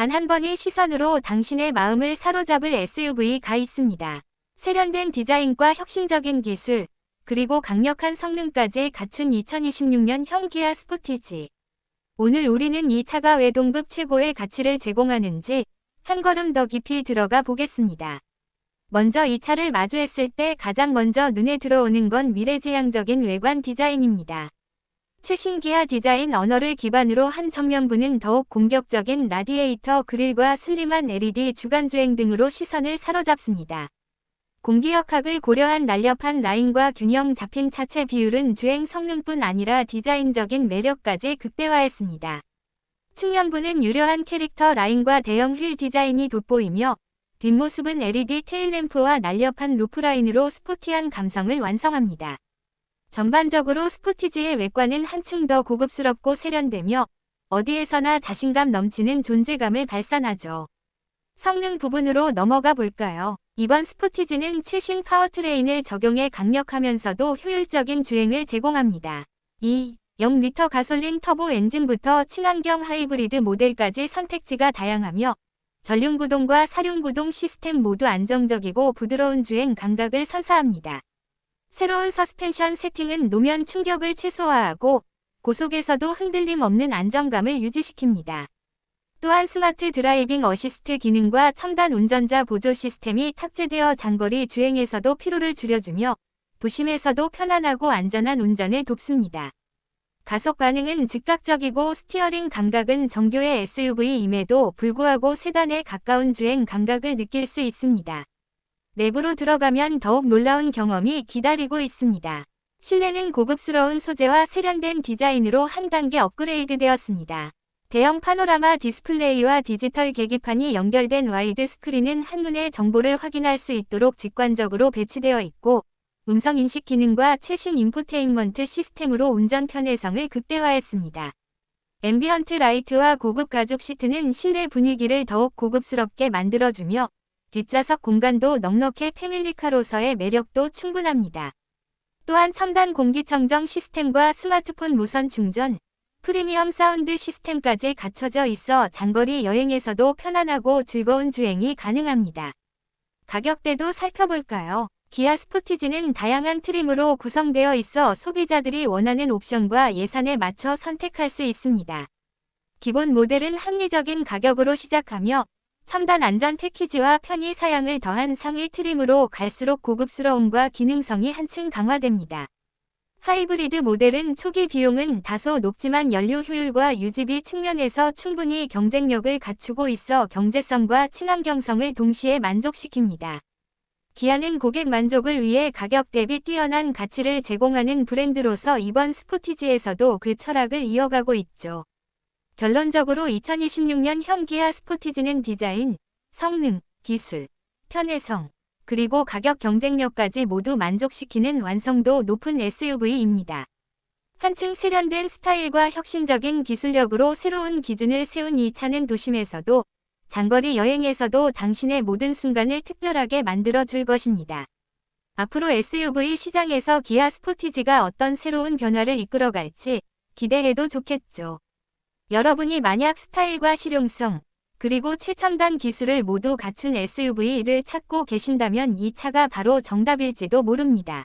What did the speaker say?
단 한 번의 시선으로 당신의 마음을 사로잡을 SUV가 있습니다. 세련된 디자인과 혁신적인 기술, 그리고 강력한 성능까지 갖춘 2026년형 기아 스포티지. 오늘 우리는 이 차가 왜 동급 최고의 가치를 제공하는지 한 걸음 더 깊이 들어가 보겠습니다. 먼저 이 차를 마주했을 때 가장 먼저 눈에 들어오는 건 미래지향적인 외관 디자인입니다. 최신 기아 디자인 언어를 기반으로 한 전면부는 더욱 공격적인 라디에이터 그릴과 슬림한 LED 주간주행 등으로 시선을 사로잡습니다. 공기역학을 고려한 날렵한 라인과 균형 잡힌 차체 비율은 주행 성능뿐 아니라 디자인적인 매력까지 극대화했습니다. 측면부는 유려한 캐릭터 라인과 대형 휠 디자인이 돋보이며 뒷모습은 LED 테일램프와 날렵한 루프라인으로 스포티한 감성을 완성합니다. 전반적으로 스포티지의 외관은 한층 더 고급스럽고 세련되며 어디에서나 자신감 넘치는 존재감을 발산하죠. 성능 부분으로 넘어가 볼까요? 이번 스포티지는 최신 파워트레인을 적용해 강력하면서도 효율적인 주행을 제공합니다. 2. 0리터 가솔린 터보 엔진부터 친환경 하이브리드 모델까지 선택지가 다양하며 전륜구동과 사륜구동 시스템 모두 안정적이고 부드러운 주행 감각을 선사합니다. 새로운 서스펜션 세팅은 노면 충격을 최소화하고 고속에서도 흔들림 없는 안정감을 유지시킵니다. 또한 스마트 드라이빙 어시스트 기능과 첨단 운전자 보조 시스템이 탑재되어 장거리 주행에서도 피로를 줄여주며 도심에서도 편안하고 안전한 운전을 돕습니다. 가속 반응은 즉각적이고 스티어링 감각은 정교의 SUV임에도 불구하고 세단에 가까운 주행 감각을 느낄 수 있습니다. 내부로 들어가면 더욱 놀라운 경험이 기다리고 있습니다. 실내는 고급스러운 소재와 세련된 디자인으로 한 단계 업그레이드 되었습니다. 대형 파노라마 디스플레이와 디지털 계기판이 연결된 와이드 스크린은 한눈에 정보를 확인할 수 있도록 직관적으로 배치되어 있고 음성 인식 기능과 최신 인포테인먼트 시스템으로 운전 편의성을 극대화했습니다. 앰비언트 라이트와 고급 가죽 시트는 실내 분위기를 더욱 고급스럽게 만들어주며 뒷좌석 공간도 넉넉해 패밀리카로서의 매력도 충분합니다. 또한 첨단 공기청정 시스템과 스마트폰 무선 충전, 프리미엄 사운드 시스템까지 갖춰져 있어 장거리 여행에서도 편안하고 즐거운 주행이 가능합니다. 가격대도 살펴볼까요? 기아 스포티지는 다양한 트림으로 구성되어 있어 소비자들이 원하는 옵션과 예산에 맞춰 선택할 수 있습니다. 기본 모델은 합리적인 가격으로 시작하며 첨단 안전 패키지와 편의 사양을 더한 상위 트림으로 갈수록 고급스러움과 기능성이 한층 강화됩니다. 하이브리드 모델은 초기 비용은 다소 높지만 연료 효율과 유지비 측면에서 충분히 경쟁력을 갖추고 있어 경제성과 친환경성을 동시에 만족시킵니다. 기아는 고객 만족을 위해 가격 대비 뛰어난 가치를 제공하는 브랜드로서 이번 스포티지에서도 그 철학을 이어가고 있죠. 결론적으로 2026년 형 기아 스포티지는 디자인, 성능, 기술, 편의성, 그리고 가격 경쟁력까지 모두 만족시키는 완성도 높은 SUV입니다. 한층 세련된 스타일과 혁신적인 기술력으로 새로운 기준을 세운 이 차는 도심에서도 장거리 여행에서도 당신의 모든 순간을 특별하게 만들어 줄 것입니다. 앞으로 SUV 시장에서 기아 스포티지가 어떤 새로운 변화를 이끌어갈지 기대해도 좋겠죠. 여러분이 만약 스타일과 실용성, 그리고 최첨단 기술을 모두 갖춘 SUV를 찾고 계신다면 이 차가 바로 정답일지도 모릅니다.